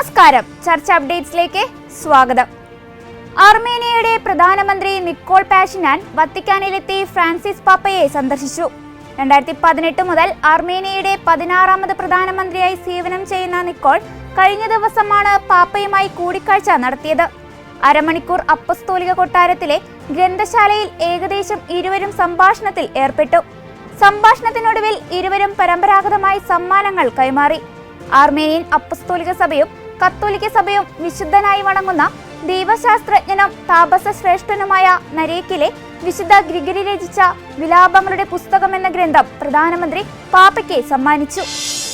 നമസ്കാരം. ചർച്ച അപ്ഡേറ്റ്സിലേക്ക് സ്വാഗതം. അർമേനിയയുടെ പ്രധാനമന്ത്രി നിക്കോൾ പാഷിനാൻ വത്തിക്കാനിലെത്തി ഫ്രാൻസിസ് പാപ്പയെ സന്ദർശിച്ചു. രണ്ടായിരത്തി പതിനെട്ട് മുതൽ അർമേനിയയുടെ പതിനാറാമത് പ്രധാനമന്ത്രിയായി സേവനം ചെയ്യുന്ന നിക്കോൾ കഴിഞ്ഞ ദിവസമാണ് പാപ്പയുമായി കൂടിക്കാഴ്ച നടത്തിയത്. അരമണിക്കൂർ അപ്പസ്തോലിക കൊട്ടാരത്തിലെ ഗ്രന്ഥശാലയിൽ ഏകദേശം ഇരുവരും സംഭാഷണത്തിൽ ഏർപ്പെട്ടു. സംഭാഷണത്തിനൊടുവിൽ ഇരുവരും പരമ്പരാഗതമായി സമ്മാനങ്ങൾ കൈമാറി. ആർമേനിയൻ അപ്പസ്തോലിക സഭയും കത്തോലിക്ക സഭയും വിശുദ്ധനായി വണങ്ങുന്ന ദൈവശാസ്ത്രജ്ഞനും താപസ ശ്രേഷ്ഠനുമായ നരേക്കിലെ വിശുദ്ധ ഗ്രിഗരി രചിച്ച വിലാപങ്ങളുടെ പുസ്തകം എന്ന ഗ്രന്ഥം പ്രധാനമന്ത്രി പാപ്പയ്ക്ക് സമ്മാനിച്ചു.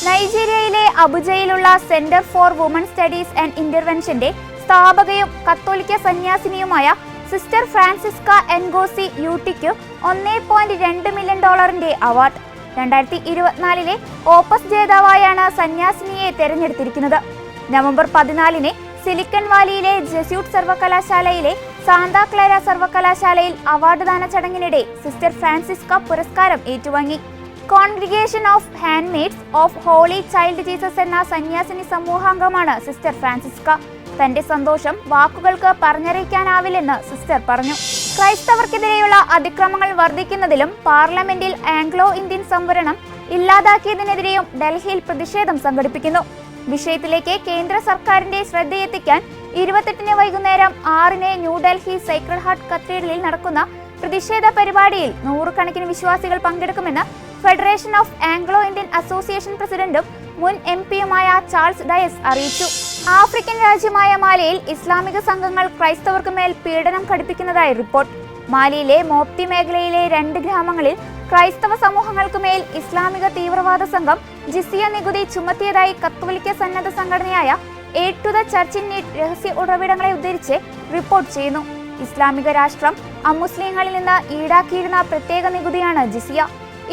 നൈജീരിയയിലെ അബുജയിലുള്ള center for women studies and ഇന്റർവെൻഷന്റെ സ്ഥാപകയും കത്തോലിക്ക സന്യാസിനിയുമായ സിസ്റ്റർ ഫ്രാൻസിസ്ക എൻഗോസി യൂട്ടിക്ക് ഒന്നേ പോയിന്റ് രണ്ട് മില്യൺ ഡോളറിന്റെ അവാർഡ്. രണ്ടായിരത്തി ഇരുപത്തിനാലിലെ ഓപ്പസ് ജേതാവായാണ് സന്യാസിനിയെ തെരഞ്ഞെടുത്തിരിക്കുന്നത്. നവംബർ പതിനാലിന് സിലിക്കൺ വാലിയിലെ ജസ്യൂട്ട് സർവകലാശാലയിലെ സാന്താ ക്ലാര സർവകലാശാലയിൽ അവാർഡ് ദാന ചടങ്ങിനിടെ സിസ്റ്റർ ഫ്രാൻസിസ്ക പുരസ്കാരം ഏറ്റുവാങ്ങി. Congregation of handmaids of holy child Jesus എന്ന സന്യാസിനി സമൂഹാംഗമാണ് സിസ്റ്റർ ഫ്രാൻസിസ്ക. തന്റെ സന്തോഷം വാക്കുകൾക്ക് പറഞ്ഞറിയിക്കാനാവില്ലെന്ന് സിസ്റ്റർ പറഞ്ഞു. ക്രൈസ്തവർക്കെതിരെയുള്ള അതിക്രമങ്ങൾ വർദ്ധിക്കുന്നതിലും പാർലമെന്റിൽ ആംഗ്ലോ ഇന്ത്യൻ സംവരണം ഇല്ലാതാക്കിയതിനെതിരെയും ഡൽഹിയിൽ പ്രതിഷേധം സംഘടിപ്പിക്കുന്നു. വിഷയത്തിലേക്ക് കേന്ദ്ര സർക്കാരിന്റെ ശ്രദ്ധയെത്തിക്കാൻ ഇരുപത്തെട്ടിന് വൈകുന്നേരം ആറിന് ന്യൂഡൽഹി സൈക്രഡ് ഹാർട്ട് കത്തീഡ്രലിൽ നടക്കുന്ന പ്രതിഷേധ പരിപാടിയിൽ നൂറുകണക്കിന് വിശ്വാസികൾ പങ്കെടുക്കുമെന്ന് federation of Anglo Indian association പ്രസിഡന്റും മുൻ എം പിയുമായ ചാൾസ് ഡയസ് അറിയിച്ചു. ആഫ്രിക്കൻ രാജ്യമായ മാലിയിൽ ഇസ്ലാമിക സംഘങ്ങൾ ക്രൈസ്തവർക്ക് മേൽ പീഡനം ഘടിപ്പിക്കുന്നതായി റിപ്പോർട്ട്. മാലിയിലെ മോപ്തി മേഖലയിലെ രണ്ട് ഗ്രാമങ്ങളിൽ ക്രൈസ്തവ സമൂഹങ്ങൾക്ക് മേൽ ഇസ്ലാമിക തീവ്രവാദ സംഘം ജിസിയ നികുതി ചുമത്തിയതായി കത്തോലിക്ക സന്നദ്ധ സംഘടനയായ aid to the church in രഹസ്യ ഉറവിടങ്ങളെ ഉദ്ധരിച്ച് റിപ്പോർട്ട് ചെയ്യുന്നു. ഇസ്ലാമിക രാഷ്ട്രം അമുസ്ലിങ്ങളിൽ നിന്ന് ഈടാക്കിയിരുന്ന പ്രത്യേക നികുതിയാണ് ജിസിയ.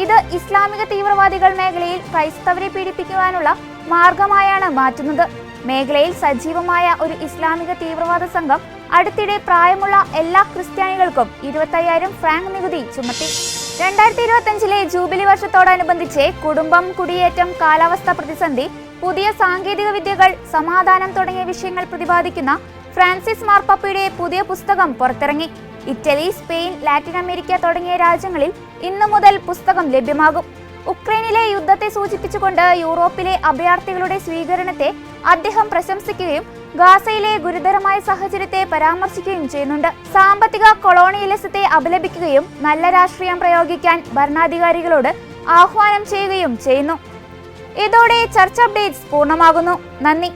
ഇത് ഇസ്ലാമിക തീവ്രവാദികൾ മേഖലയിൽ ക്രൈസ്തവരെ പീഡിപ്പിക്കുവാനുള്ള മാർഗമായാണ് മാറ്റുന്നത്. മേഖലയിൽ സജീവമായ ഒരു ഇസ്ലാമിക തീവ്രവാദ സംഘം അടുത്തിടെ പ്രായമുള്ള എല്ലാ ക്രിസ്ത്യാനികൾക്കും ഇരുപത്തയ്യായിരം ഫ്രാങ്ക് നികുതി ചുമത്തി. രണ്ടായിരത്തി ഇരുപത്തിയഞ്ചിലെ ജൂബിലി വർഷത്തോടനുബന്ധിച്ച് കുടുംബം കുടിയേറ്റം കാലാവസ്ഥ പ്രതിസന്ധി പുതിയ സാങ്കേതിക വിദ്യകൾ സമാധാനം തുടങ്ങിയ വിഷയങ്ങൾ പ്രതിപാദിക്കുന്ന ഫ്രാൻസിസ് മാർപ്പാപ്പയുടെ പുതിയ പുസ്തകം പുറത്തിറങ്ങി. ഇറ്റലി സ്പെയിൻ ലാറ്റിൻ അമേരിക്ക തുടങ്ങിയ രാജ്യങ്ങളിൽ ഇന്നു മുതൽ പുസ്തകം ലഭ്യമാകും. ഉക്രൈനിലെ യുദ്ധത്തെ സൂചിപ്പിച്ചുകൊണ്ട് യൂറോപ്പിലെ അഭയാർത്ഥികളുടെ സ്വീകരണത്തെ അദ്ദേഹം പ്രശംസിക്കുകയും ഗാസയിലെ ഗുരുതരമായ സാഹചര്യത്തെ പരാമർശിക്കുകയും ചെയ്യുന്നുണ്ട്. സാമ്പത്തിക കൊളോണിയലിസത്തെ അപലപിക്കുകയും നല്ല രാഷ്ട്രീയം പ്രയോഗിക്കാൻ ഭരണാധികാരികളോട് ആഹ്വാനം ചെയ്യുകയും ചെയ്യുന്നു. ഇതോടെ ചർച്ച അപ്ഡേറ്റ്സ് പൂർണമാകുന്നു. നന്ദി.